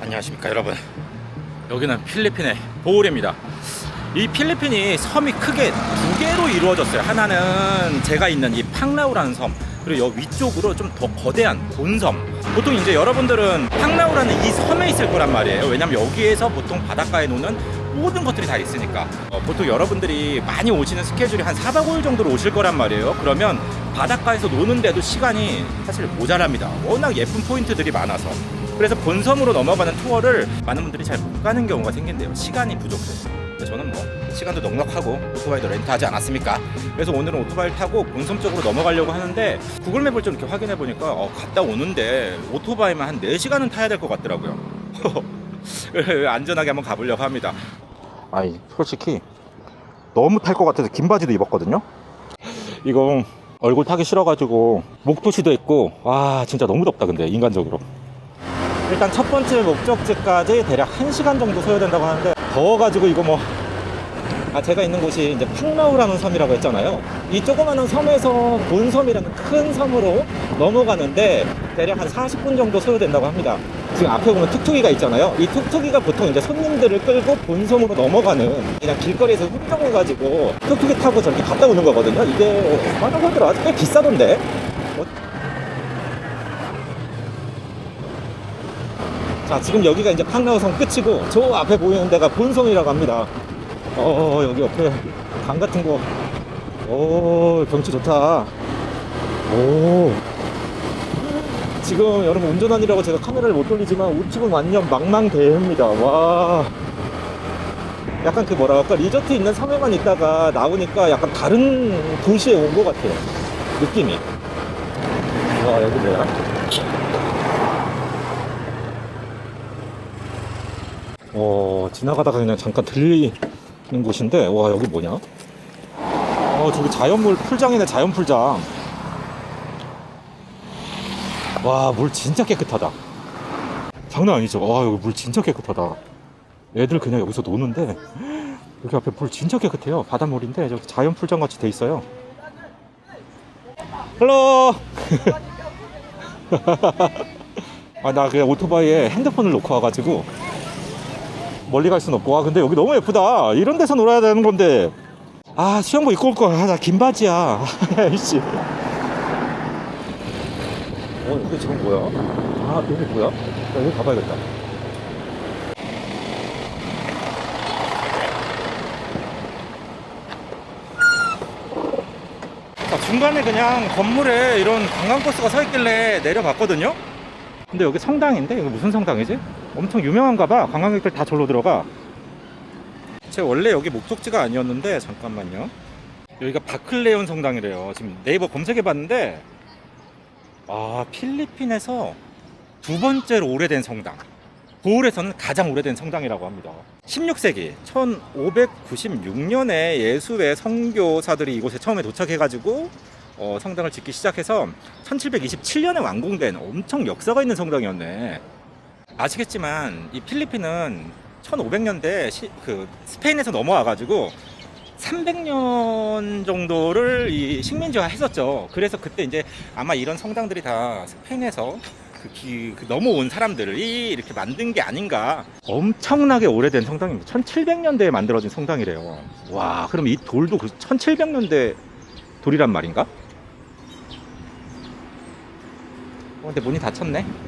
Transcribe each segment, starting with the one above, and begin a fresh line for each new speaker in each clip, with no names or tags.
안녕하십니까 여러분. 여기는 필리핀의 보울입니다. 이 필리핀이 섬이 크게 두 개로 이루어졌어요. 하나는 제가 있는 이 팡라우라는 섬 그리고 여기 위쪽으로 좀 더 거대한 본섬. 보통 이제 여러분들은 팡라우라는 이 섬에 있을 거란 말이에요. 왜냐면 여기에서 보통 바닷가에 노는 모든 것들이 다 있으니까. 어, 보통 여러분들이 많이 오시는 스케줄이 한 4박 5일 정도로 오실 거란 말이에요. 그러면 바닷가에서 노는데도 시간이 사실 모자랍니다. 워낙 예쁜 포인트들이 많아서 그래서 본섬으로 넘어가는 투어를 많은 분들이 잘 못 가는 경우가 생긴대요. 시간이 부족해서. 근데 저는 뭐 시간도 넉넉하고 오토바이도 렌트하지 않았습니까? 그래서 오늘은 오토바이를 타고 본섬 쪽으로 넘어가려고 하는데 구글맵을 좀 이렇게 확인해 보니까 어, 갔다 오는데 오토바이만 한 4시간은 타야 될 것 같더라고요. 안전하게 한번 가보려고 합니다. 아니 솔직히 너무 탈 것 같아서 긴 바지도 입었거든요. 이거 얼굴 타기 싫어가지고 목도시도 있고 와 진짜 너무 덥다 근데 인간적으로. 일단 첫 번째 목적지까지 대략 1시간 정도 소요된다고 하는데 더워가지고 이거 뭐 아, 제가 있는 곳이 이제 팡마우라는 섬이라고 했잖아요. 이 조그마한 섬에서 본섬이라는 큰 섬으로 넘어가는데 대략 한 40분 정도 소요된다고 합니다. 지금 앞에 보면 툭툭이가 있잖아요. 이 툭툭이가 보통 이제 손님들을 끌고 본섬으로 넘어가는 그냥 길거리에서 훔쳐가지고 툭툭이 타고 저기 갔다 오는 거거든요. 이게 얼마나 하더라? 꽤 비싸던데. 자 지금 여기가 이제 팡라우성 끝이고 저 앞에 보이는 데가 본섬이라고 합니다. 어 여기 옆에 강 같은 거오 경치 좋다. 오. 지금 여러분 운전하느라고 제가 카메라를 못 돌리지만 우측은 완전 망망대해입니다. 와. 약간 그 뭐라 할까? 리조트 있는 섬에만 있다가 나오니까 약간 다른 도시에 온 것 같아요. 느낌이. 와 여기 뭐야 어, 지나가다가 그냥 잠깐 들리는 곳인데, 와, 여기 뭐냐? 어, 저기 자연물 풀장이네, 자연풀장. 와, 물 진짜 깨끗하다. 장난 아니죠? 와, 여기 물 진짜 깨끗하다. 애들 그냥 여기서 노는데, 여기 앞에 물 진짜 깨끗해요. 바닷물인데, 저기 자연풀장 같이 돼 있어요. 헬로! 아, 나 그냥 오토바이에 핸드폰을 놓고 와가지고, 멀리 갈순 없고. 아 근데 여기 너무 예쁘다. 이런 데서 놀아야 되는 건데. 아 수영복 입고 올걸. 아, 나긴 바지야. 아이씨. 어 여기 지금 뭐야? 아 여기 뭐야? 나 여기 가봐야겠다. 자, 중간에 그냥 건물에 이런 관광버스가 서 있길래 내려봤거든요? 근데 여기 성당인데? 이거 무슨 성당이지? 엄청 유명한가 봐. 관광객들 다 절로 들어가. 제 원래 여기 목적지가 아니었는데 잠깐만요. 여기가 바클레온 성당이래요. 지금 네이버 검색해 봤는데 아 필리핀에서 두 번째로 오래된 성당. 보울에서는 가장 오래된 성당이라고 합니다. 16세기 1596년에 예수의 선교사들이 이곳에 처음에 도착해 가지고 어, 성당을 짓기 시작해서 1727년에 완공된 엄청 역사가 있는 성당이었네. 아시겠지만 이 필리핀은 1500년대 시, 그 스페인에서 넘어와 가지고 300년 정도를 이 식민지화 했었죠. 그래서 그때 이제 아마 이런 성당들이 다 스페인에서 그, 기, 그 넘어온 사람들이 이렇게 만든 게 아닌가. 엄청나게 오래된 성당입니다. 1700년대에 만들어진 성당이래요. 와, 그럼 이 돌도 그 1700년대 돌이란 말인가? 어, 근데 문이 닫혔네.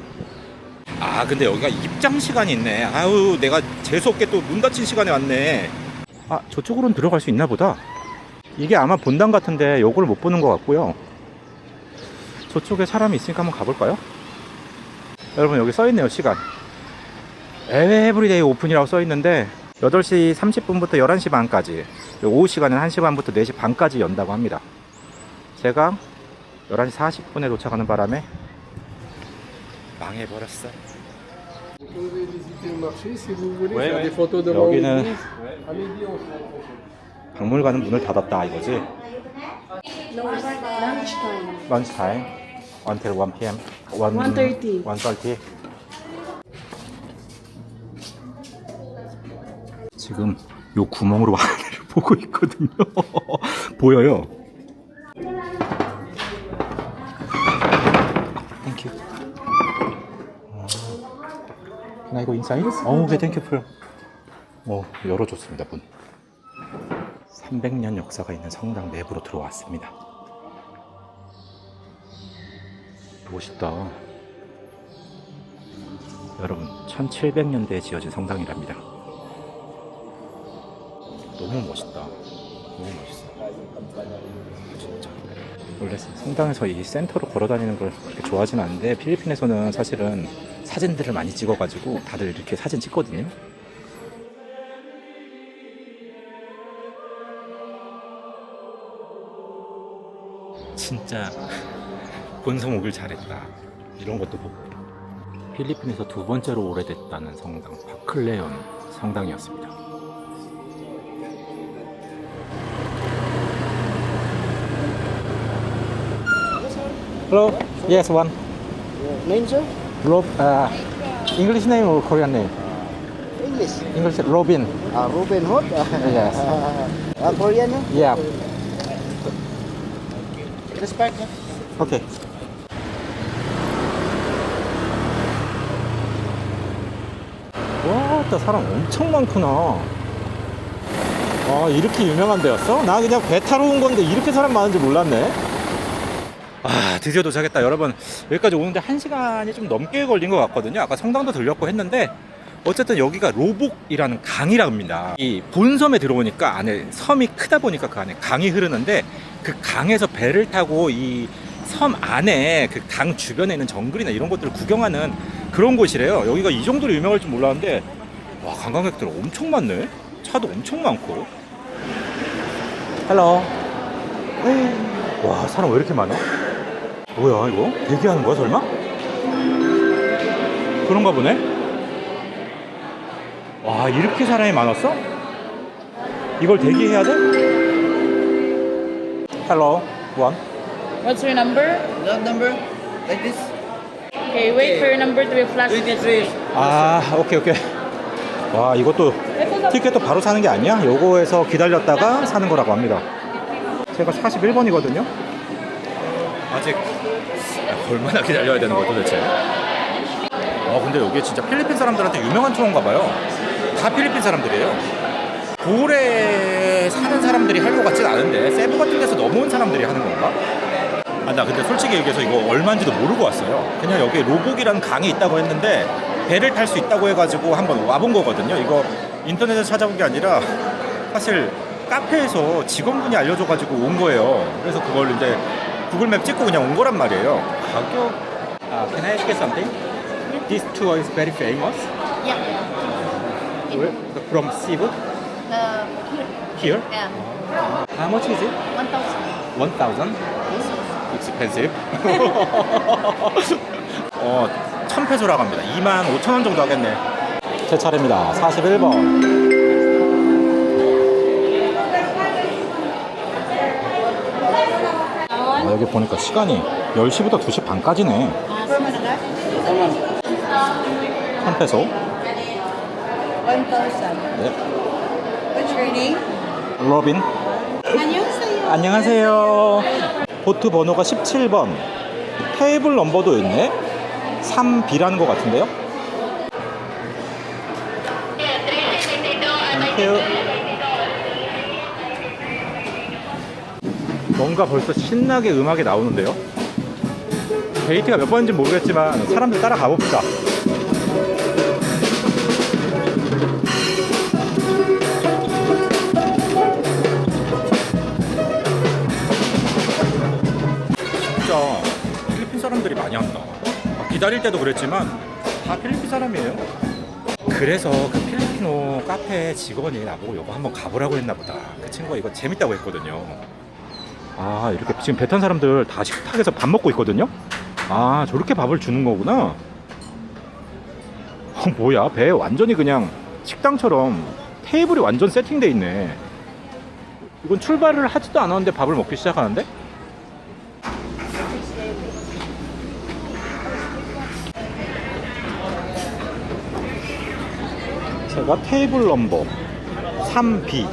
아, 근데 여기가 입장 시간이 있네. 아유, 내가 재수없게 또 문 닫힌 시간에 왔네. 아, 저쪽으로는 들어갈 수 있나 보다. 이게 아마 본당 같은데 요걸 못 보는 것 같고요. 저쪽에 사람이 있으니까 한번 가볼까요? 여러분, 여기 써 있네요, 시간. 에브리데이 오픈이라고 써 있는데 8시 30분부터 11시 반까지 오후 시간은 1시 반부터 4시 반까지 연다고 합니다. 제가 11시 40분에 도착하는 바람에 망해버렸어.
Vous pouvez visiter le marché si vous voulez
Ouais,
faire
ouais.
des photos devant
여기는
l'église. À midi, on se rencontre.
박물관은 문을 닫았다 이거지?
No, lunchtime.
Lunch time until 1 p.m. 1,
1:30.
1:30. 지금 요 구멍으로 하늘을 보고 있거든요. 보여요. 땡큐. 나 이거 인사이드? 어, 네, 땡큐 풀. 어, 열어줬습니다, 문. 300년 역사가 있는 성당 내부로 들어왔습니다. 멋있다. 여러분, 1700년대에 지어진 성당이랍니다. 너무 멋있다. 너무 멋있어. 진짜. 원래 성당에서 이 센터로 걸어 다니는 걸 그렇게 좋아하진 않는데 필리핀에서는 사실은 사진들을 많이 찍어가지고 다들 이렇게 사진 찍거든요. 진짜 본성 오길 잘했다. 이런 것도 보고. 필리핀에서 두 번째로 오래됐다는 성당 바클레온 성당이었습니다. Hello. Yes, one.
Name, sir?
Rob. Uh, English name or Korean name?
English.
English Robin.
Uh, Robin Hood.
Yes.
uh, Korean, no?
Yeah.
Respect.
Okay. 와, 또 사람 엄청 많구나. 아, 이렇게 유명한 데였어? 나 그냥 배 타러 온 건데 이렇게 사람 많은지 몰랐네. 아, 드디어 도착했다. 여러분, 여기까지 오는데 한 시간이 좀 넘게 걸린 것 같거든요. 아까 성당도 들렸고 했는데, 어쨌든 여기가 로복이라는 강이랍니다. 이 본섬에 들어오니까 안에 섬이 크다 보니까 그 안에 강이 흐르는데, 그 강에서 배를 타고 이 섬 안에 그 강 주변에 있는 정글이나 이런 것들을 구경하는 그런 곳이래요. 여기가 이 정도로 유명할 줄 몰랐는데, 와, 관광객들 엄청 많네. 차도 엄청 많고. 헬로. 와, 사람 왜 이렇게 많아? 뭐야, 이거? 대기하는 거야, 설마? 그런가 보네? 와, 이렇게 사람이 많았어? 이걸 대기해야 돼? 헬로, 원.
What's your number?
That number? Like this?
Okay, wait for your number to be flashed.
23.
아, 오케이, 오케이. 와, 이것도 티켓도 바로 사는 게 아니야? 요거에서 기다렸다가 사는 거라고 합니다. 제가 41번이거든요. 아직 얼마나 기다려야 되는 거야 도대체? 어, 근데 여기 진짜 필리핀 사람들한테 유명한 투어인가 봐요. 다 필리핀 사람들이에요. 고을에 사는 사람들이 할 것 같진 않은데 세부 같은 데서 넘어온 사람들이 하는 건가? 아, 나 근데 솔직히 얘기해서 이거 얼마인지도 모르고 왔어요. 그냥 여기 로복이라는 강이 있다고 했는데 배를 탈 수 있다고 해가지고 한번 와본 거거든요. 이거 인터넷에서 찾아본 게 아니라 사실 카페에서 직원분이 알려줘가지고 온 거예요. 그래서 그걸 이제 구글맵 찍고 그냥 온 거란 말이에요. 가격? 아, can I ask you something? This tour is very famous.
Yeah.
Where? From Cebu?
Uh,
Here?
yeah.
How much is it?
1,000.
1,000? expensive. 어, 1,000페소라고 합니다. 2만 5천 원 정도 하겠네. 제 차례입니다. 41번. 아, 여기 보니까 시간이 10시부터 2시 반까지네. 1,000페소.
1,000.
네. 로빈. 안녕하세요. 보트 번호가 17번. 테이블 넘버도 있네. 3B라는 것 같은데요. 땡큐. 뭔가 벌써 신나게 음악이 나오는데요. 데이트가 몇 번인지 모르겠지만 사람들 따라가 봅시다. 진짜 필리핀 사람들이 많이 한다. 아, 기다릴 때도 그랬지만 다 필리핀 사람이에요. 그래서 그 필리핀어 카페 직원이 나보고 이거 한번 가보라고 했나 보다. 그 친구가 이거 재밌다고 했거든요. 아 이렇게 지금 배 탄 사람들 다 식탁에서 밥 먹고 있거든요. 아 저렇게 밥을 주는 거구나. 어, 뭐야 배 완전히 그냥 식당처럼 테이블이 완전 세팅돼 있네. 이건 출발을 하지도 않았는데 밥을 먹기 시작하는데? 제가 테이블 넘버 3B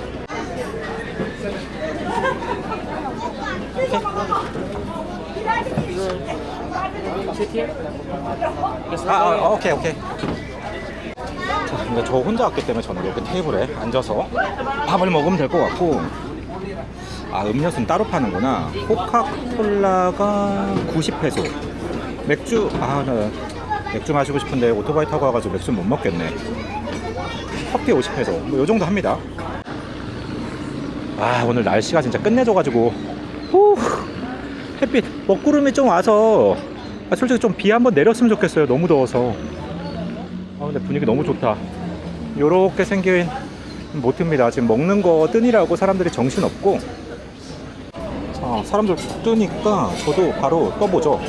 아, 아 오케이 오케이. 근데 저 혼자 왔기 때문에 저는 여기 테이블에 앉아서 밥을 먹으면 될 것 같고. 아 음료수는 따로 파는구나. 코카콜라가 90페소. 맥주 아 나 맥주 마시고 싶은데 오토바이 타고 와가지고 맥주 못 먹겠네. 커피 50페소. 뭐 요 정도 합니다. 아 오늘 날씨가 진짜 끝내줘가지고. 후. 햇빛 먹구름이 좀 와서 아, 솔직히 좀 비 한번 내렸으면 좋겠어요. 너무 더워서. 아 근데 분위기 너무 좋다. 요렇게 생긴 모트입니다. 지금 먹는 거 뜨니라고 사람들이 정신없고. 자 사람들 뜨니까 저도 바로 떠보죠.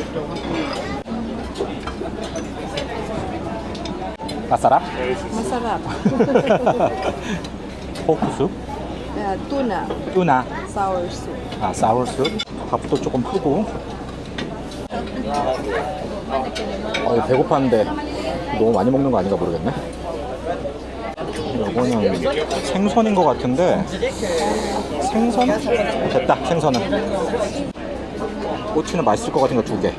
아싸라?
Masarap.
포크숲?
Uh, tuna,
뚜나.
sour soup.
아 사워숲 밥도 조금 푸고. 어, 배고팠는데 너무 많이 먹는 거 아닌가 모르겠네. 이거는 생선인 것 같은데. 생선? 됐다 생선은. 꼬치는 맛있을 것 같은 거 두개.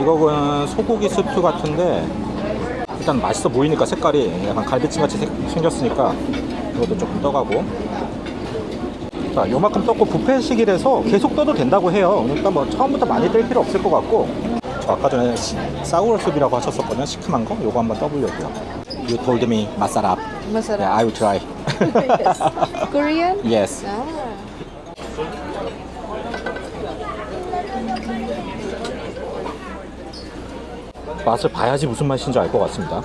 이거는 소고기 스프 같은데 일단 맛있어 보이니까 색깔이 약간 갈비찜 같이 생- 생겼으니까 이것도 조금 떠가고 자, 요만큼 떴고 부페식이라서 계속 떠도 된다고 해요. 그러니까 뭐 처음부터 많이 뜰 필요 없을 것 같고. 저 아까 전에 시- 사우얼숲이라고 하셨었거든요. 시큼한 거. 요거 한번 떠보려고요. You told me masarap.
Masarap.
Yeah, I will try.
yes. Korean?
yes.
Ah.
맛을 봐야지 무슨 맛인지 알 것 같습니다.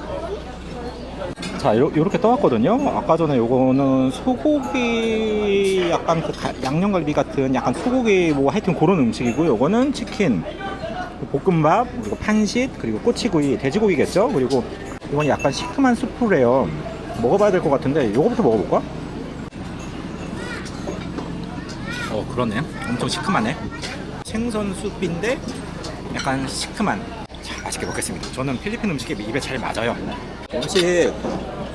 자, 요, 요렇게 떠왔거든요. 아까 전에 요거는 소고기, 약간 그 가- 양념갈비 같은 약간 소고기 뭐 하여튼 그런 음식이고, 요거는 치킨, 볶음밥, 그리고 판sit, 그리고 꼬치구이, 돼지고기겠죠? 그리고 이건 약간 시큼한 수프래요. 먹어봐야 될 것 같은데, 요거부터 먹어볼까? 어, 그러네. 엄청 시큼하네. 생선 수프인데 약간 시큼한. 자, 맛있게 먹겠습니다. 저는 필리핀 음식이 입에 잘 맞아요. 음식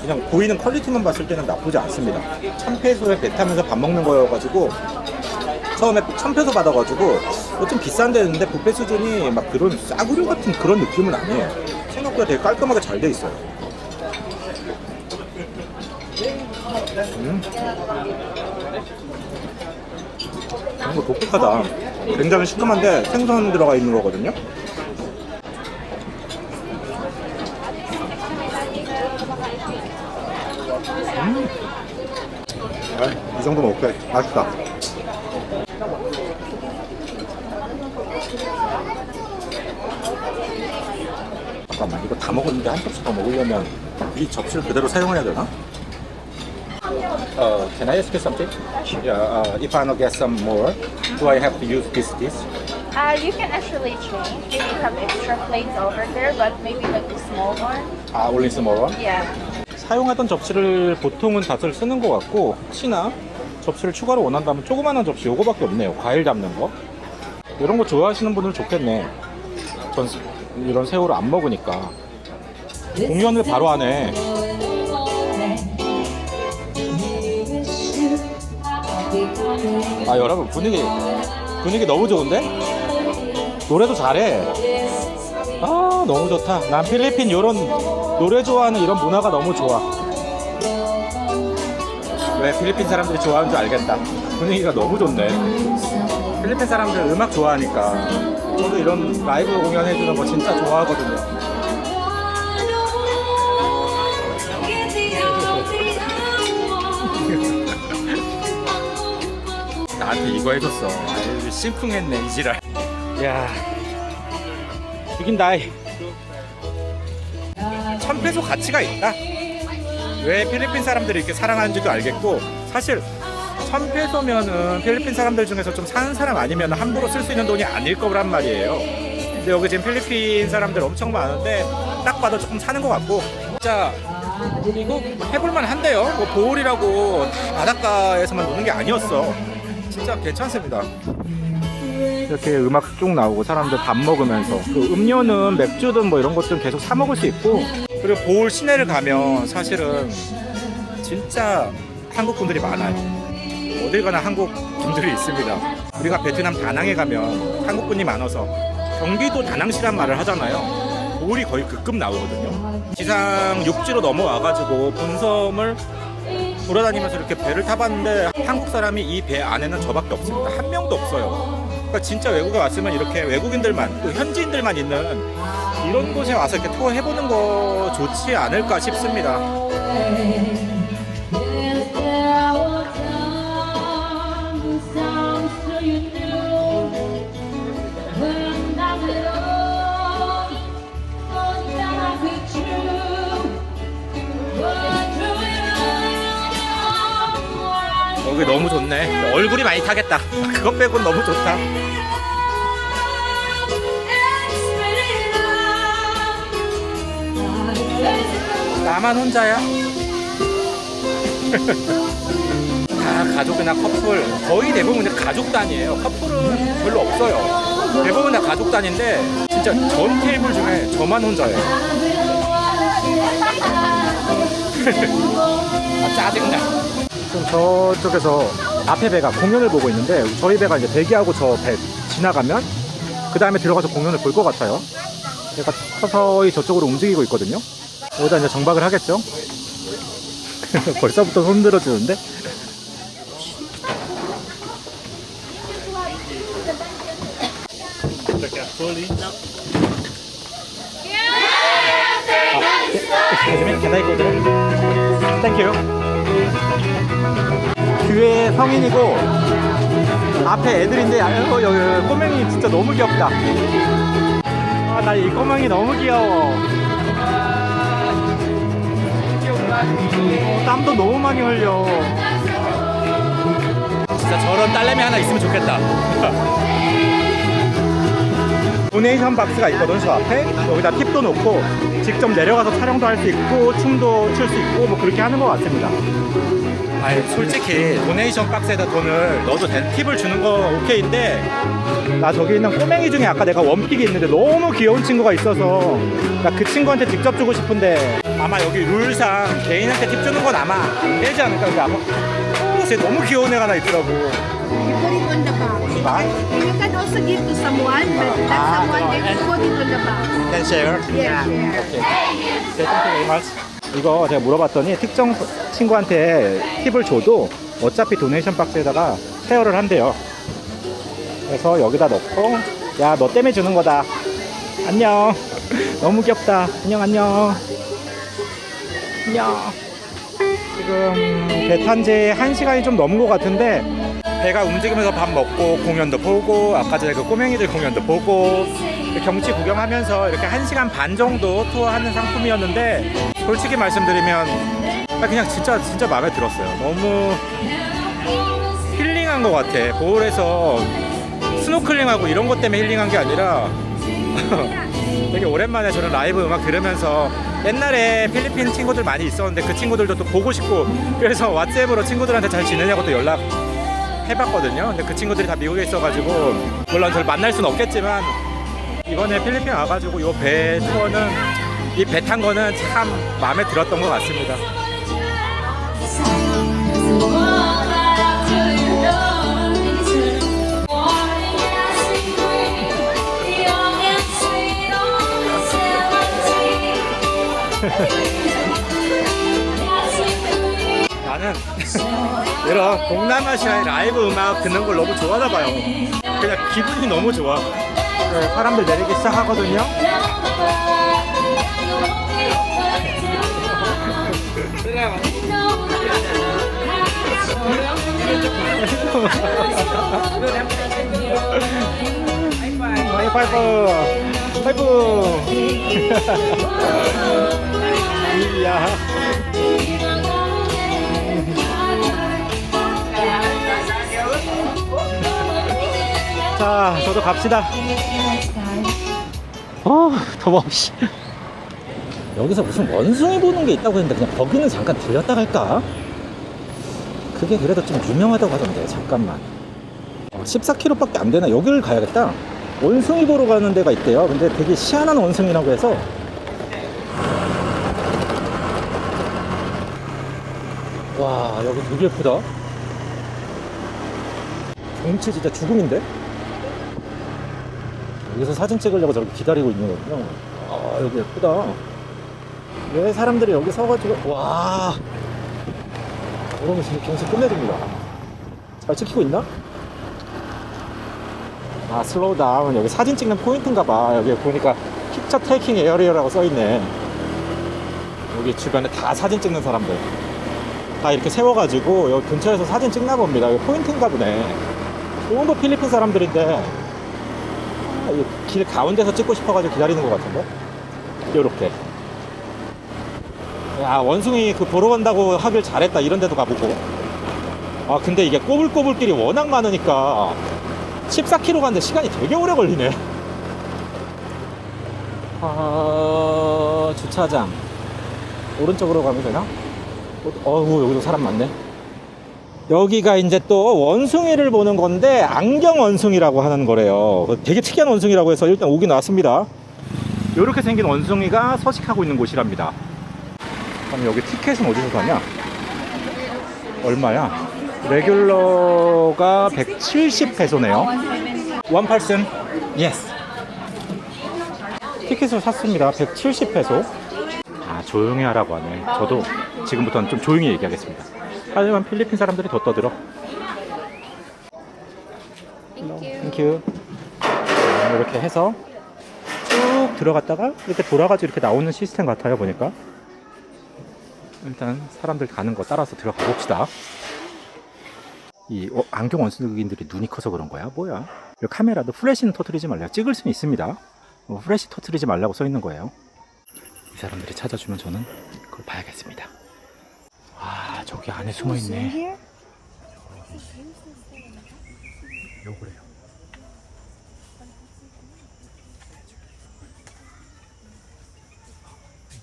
그냥 보이는 퀄리티만 봤을 때는 나쁘지 않습니다. 1000페소에 배 타면서 밥 먹는 거여가지고 처음에 1000페소 받아가지고 어, 좀 비싼 데였는데 뷔페 수준이 막 그런 싸구려 같은 그런 느낌은 아니에요. 생각보다 되게 깔끔하게 잘 돼 있어요. 음. 이거 독특하다. 굉장히 시큼한데 생선 들어가 있는 거거든요. 이 정도면 오케이. 맛있다. 잠깐만, 이거 다 먹었는데 한 접시 더 먹으려면 이 접시를 그대로 사용해야 되나? Uh, can I ask you something? Yeah, uh, if I get some more, do I have to use this dish?
Uh, you can actually change. Maybe you have extra plates over there, but maybe like the small one.
아, only small one?
Yeah.
사용하던 접시를 보통은 다들 쓰는 것 같고 혹시나 접시를 추가로 원한다면 조그마한 접시 요거밖에 없네요. 과일 담는 거. 이런 거 좋아하시는 분들 좋겠네. 전 스- 이런 새우를 안 먹으니까. 공연을 바로 하네. 아 여러분 분위기 분위기 너무 좋은데? 노래도 잘해. 아 너무 좋다. 난 필리핀 이런 노래 좋아하는 이런 문화가 너무 좋아 왜 필리핀 사람들이 좋아하는 줄 알겠다. 분위기가 너무 좋네. 필리핀 사람들 음악 좋아하니까. 저도 이런 라이브 공연 해주는 거 진짜 좋아하거든요. 나한테 이거 해줬어. 아유 심쿵했네 이지랄. 야 죽인다 이. 천페소 가치가 있다 왜 필리핀 사람들이 이렇게 사랑하는지도 알겠고 사실 천페소면은 필리핀 사람들 중에서 좀 사는 사람 아니면 함부로 쓸 수 있는 돈이 아닐 거란 말이에요. 근데 여기 지금 필리핀 사람들 엄청 많은데 딱 봐도 조금 사는 것 같고. 진짜 이거 해볼만 한데요? 뭐 보홀이라고 다 바닷가에서만 노는 게 아니었어. 진짜 괜찮습니다. 이렇게 음악 쭉 나오고 사람들 밥 먹으면서 그 음료는 맥주든 뭐 이런 것들은 계속 사 먹을 수 있고 그리고 보울 시내를 가면 사실은 진짜 한국 분들이 많아요 어딜 가나 한국 분들이 있습니다 우리가 베트남 다낭에 가면 한국 분이 많아서 경기도 다낭시란 말을 하잖아요 볼이 거의 급급 나오거든요. 지상 육지로 넘어와가지고 본섬을 돌아다니면서 이렇게 배를 타봤는데 한국 사람이 이 배 안에는 저밖에 없습니다. 한 명도 없어요. 그러니까 진짜 외국에 왔으면 이렇게 외국인들만 또 현지인들만 있는 이런 곳에 와서 이렇게 투어 해보는 거 좋지 않을까 싶습니다. 여기 너무 좋네. 얼굴이 많이 타겠다. 그것 빼고는 너무 좋다. 나만 혼자야? 다 가족이나 커플 거의 대부분 다 가족 단위예요. 커플은 별로 없어요. 대부분 다 가족 단위인데 진짜 전 테이블 중에 저만 혼자예요. 아 짜증나. 지금 저쪽에서 앞에 배가 공연을 보고 있는데 저희 배가 이제 대기하고 저 배 지나가면 그 다음에 들어가서 공연을 볼 것 같아요. 배가 서서히 저쪽으로 움직이고 있거든요. 여기다 이제 정박을 하겠죠. 벌써부터 손 들어주는데. You. 뒤에 성인이고 앞에 애들인데 아유 여기 꼬맹이 진짜 너무 귀엽다. 아나 이 꼬맹이 너무 귀여워. 땀도 너무 많이 흘려. 진짜 저런 딸내미 하나 있으면 좋겠다. 도네이션 박스가 있거든 저 앞에 여기다 팁도 놓고 직접 내려가서 촬영도 할 수 있고 춤도 출 수 있고 뭐 그렇게 하는 것 같습니다 아니 솔직히 도네이션 박스에다 돈을 넣어도 된 팁을 주는 거 오케이인데 나 저기 있는 꼬맹이 중에 아까 내가 원픽이 있는데 너무 귀여운 친구가 있어서 나 그 친구한테 직접 주고 싶은데 아마 여기 룰상 개인한테 팁 주는 건 아마 안 되지 않을까 근데 아마 어, 쟤 너무 귀여운 애가 하나 있더라고
You put it on the box.
봐
And you can also give to someone, but that someone then put it on the box.
can share
Yeah, share.
네, 땡큐 very much. 이거 제가 물어봤더니 특정 친구한테 팁을 줘도 어차피 도네이션 박스에다가 쉐어를 한대요. 그래서 여기다 넣고 야 너 때문에 주는 거다. 안녕. 너무 귀엽다. 안녕 안녕. 안녕. 지금 배 탄지 1시간이 좀 넘은 것 같은데 배가 움직이면서 밥 먹고 공연도 보고 아까 전에 그 꼬맹이들 공연도 보고 그 경치 구경하면서 이렇게 1시간 반 정도 투어하는 상품이었는데 솔직히 말씀드리면 아, 그냥 진짜 진짜 마음에 들었어요. 너무 힐링한 것 같아. 보홀에서 스노클링하고 이런 것 때문에 힐링한 게 아니라 되게 오랜만에 저는 라이브 음악 들으면서 옛날에 필리핀 친구들 많이 있었는데 그 친구들도 또 보고 싶고 그래서 왓츠앱으로 친구들한테 잘 지내냐고 또 연락 해봤거든요. 근데 그 친구들이 다 미국에 있어가지고 물론 저를 만날 수는 없겠지만 이번에 필리핀 와가지고 이 배 투어는 이 배 탄 거는 참 마음에 들었던 것 같습니다. 나는 이런 동남아 시아의 라이브 음악 듣는 걸 너무 좋아하나 봐요. 그냥 기분이 너무 좋아. 네, 사람들 내리기 시작하거든요. 하이파이브! 하이브! 이야. 자, 저도 갑시다. 아, 더워, 씨. 여기서 무슨 원숭이 보는 게 있다고 했는데 그냥 거기는 잠깐 들렸다 갈까? 그게 그래도 좀 유명하다고 하던데, 잠깐만. 14km밖에 안 되나? 여기를 가야겠다. 원숭이 보러 가는 데가 있대요. 근데 되게 희한한 원숭이라고 해서. 와, 여기 되게 예쁘다. 경치 진짜 죽음인데? 여기서 사진 찍으려고 저렇게 기다리고 있는 거군요. 아, 와 여기 예쁘다 왜 사람들이 여기 서가지고 와 오늘 지금 경치 끝내줍니다 잘 찍히고 있나? 아 슬로우 다운 여기 사진 찍는 포인트인가 봐 여기 보니까 픽처 테이킹 에어리어라고 써있네 여기 주변에 다 사진 찍는 사람들 다 이렇게 세워가지고 여기 근처에서 사진 찍나 봅니다. 여기 포인트인가 보네. 좋은도 필리핀 사람들인데 아, 이길 가운데서 찍고 싶어가지고 기다리는 것 같은데? 요렇게. 야 원숭이 그 보러 간다고 하길 잘했다. 이런 데도 가보고. 아 근데 이게 꼬불꼬불길이 워낙 많으니까 14km 가는데 시간이 되게 오래 걸리네. 아 주차장. 오른쪽으로 가면 되나? 어우 여기도 사람 많네 여기가 이제 또 원숭이를 보는 건데 안경 원숭이라고 하는 거래요 되게 특이한 원숭이라고 해서 일단 오긴 왔습니다 이렇게 생긴 원숭이가 서식하고 있는 곳이랍니다 그럼 여기 티켓은 어디서 사냐? 얼마야? 레귤러가 170 페소네요. 원 팔슨? 예스. 티켓을 샀습니다. 170 페소. 아, 조용히 하라고 하네. 저도 지금부터는 좀 조용히 얘기하겠습니다. 하지만 필리핀 사람들이 더 떠들어. 땡큐. 자, 이렇게 해서 쭉 들어갔다가 이렇게 돌아가지고 이렇게 나오는 시스템 같아요, 보니까. 일단 사람들 가는 거 따라서 들어가 봅시다. 이 어, 안경 원숭이들이 눈이 커서 그런 거야? 뭐야? 이 카메라도 플래시는 터트리지 말라. 찍을 수는 있습니다. 어, 플래시 터트리지 말라고 써 있는 거예요. 이 사람들이 찾아주면 저는 그걸 봐야겠습니다. 아 저기 안에 숨어 있네. 요거래요.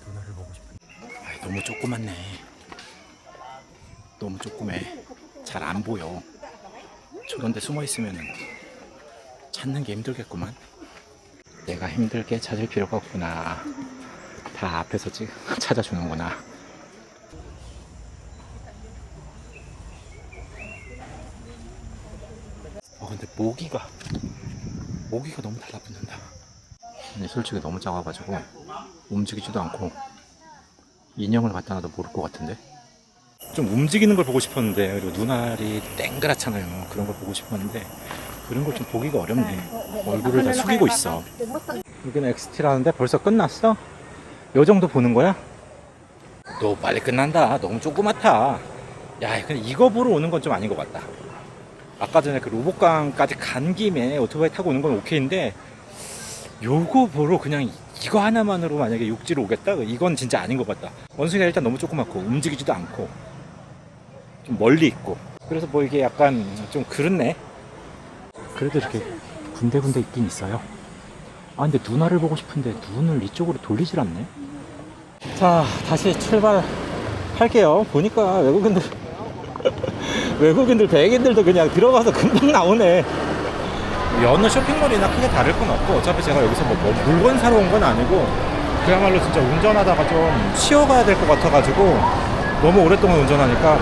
누나를 보고 싶은데. 아 너무 조그맣네. 너무 조그매. 잘 안 보여. 저런 데 숨어 있으면은 찾는 게 힘들겠구만. 내가 힘들게 찾을 필요가 없구나. 다 앞에서 찍 찾아주는구나. 어 근데 모기가 모기가 너무 달라붙는다. 근데 솔직히 너무 작아가지고 움직이지도 않고 인형을 갖다 놔도 모를 것 같은데. 좀 움직이는 걸 보고 싶었는데 그리고 눈알이 땡그랗잖아요 그런 걸 보고 싶었는데 그런 걸 좀 보기가 어렵네 얼굴을 다 숙이고 있어 여기는 엑스티라는데 벌써 끝났어? 요 정도 보는 거야? 너 빨리 끝난다. 너무 조그맣다. 야 근데 이거 보러 오는 건 좀 아닌 것 같다. 아까 전에 그 로봇강까지 간 김에 오토바이 타고 오는 건 오케이인데 요거 보러 그냥 이거 하나만으로 만약에 육지로 오겠다? 이건 진짜 아닌 것 같다. 원숭이가 일단 너무 조그맣고 움직이지도 않고 좀 멀리 있고. 그래서 뭐 이게 약간 좀 그렇네. 그래도 이렇게 군데군데 있긴 있어요 아 근데 누나를 보고 싶은데 눈을 이쪽으로 돌리질 않네? 자 다시 출발할게요. 보니까 외국인들 외국인들 백인들도 그냥 들어가서 금방 나오네. 어느 쇼핑몰이나 크게 다를 건 없고 어차피 제가 여기서 뭐, 뭐 물건 사러 온 건 아니고 그야말로 진짜 운전하다가 좀 쉬어가야 될 것 같아가지고 너무 오랫동안 운전하니까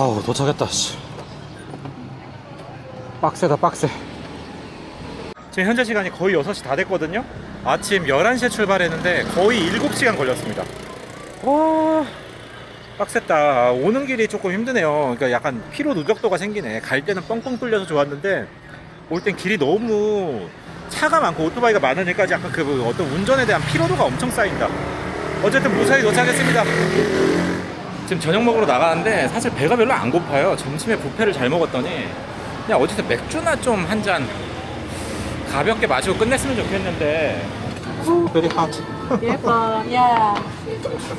아우 도착했다 씨. 빡세다 빡세. 지금 현재 시간이 거의 6시 다 됐거든요. 아침 11시에 출발했는데 거의 7시간 걸렸습니다. 와 빡셌다. 오는 길이 조금 힘드네요. 그러니까 약간 피로 누적도가 생기네. 갈 때는 뻥뻥 뚫려서 좋았는데 올 땐 길이 너무 차가 많고 오토바이가 많으니까 약간 그 어떤 운전에 대한 피로도가 엄청 쌓인다. 어쨌든 무사히 도착했습니다 지금 저녁 먹으러 나가는데 사실 배가 별로 안 고파요 점심에 뷔페를 잘 먹었더니 그냥 어디서 맥주나 좀 한 잔 가볍게 마시고 끝냈으면 좋겠는데 베리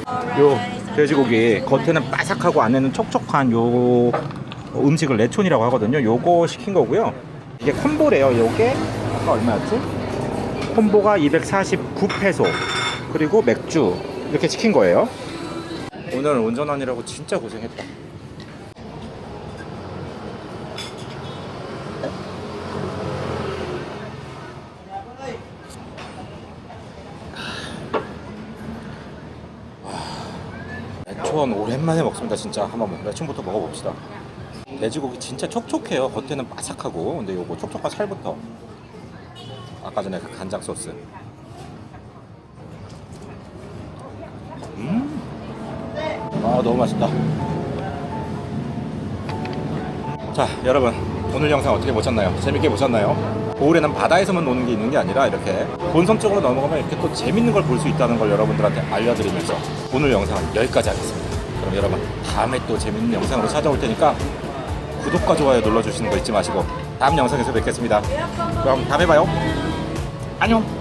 핫요 돼지고기 겉에는 바삭하고 안에는 촉촉한 요 음식을 레촌이라고 하거든요. 요거 시킨 거고요. 이게 콤보래요. 요게 아까 얼마였지? 콤보가 249페소 그리고 맥주 이렇게 시킨 거예요. 오늘 운전하느라고 진짜 고생했다. 매촌 오랜만에 먹습니다 진짜. 한번 매촌부터 먹어봅시다. 돼지고기 진짜 촉촉해요. 겉에는 바삭하고 근데 요거 촉촉한 살부터. 아까 전에 그 간장 소스. 아 너무 맛있다. 자 여러분 오늘 영상 어떻게 보셨나요? 재밌게 보셨나요? 겨울에는 바다에서만 노는 게 있는 게 아니라 이렇게 본성적으로 넘어가면 이렇게 또 재밌는 걸 볼 수 있다는 걸 여러분들한테 알려드리면서 오늘 영상은 여기까지 하겠습니다. 그럼 여러분 다음에 또 재밌는 영상으로 찾아올 테니까 구독과 좋아요 눌러주시는 거 잊지 마시고 다음 영상에서 뵙겠습니다. 그럼 다음에 봐요. 안녕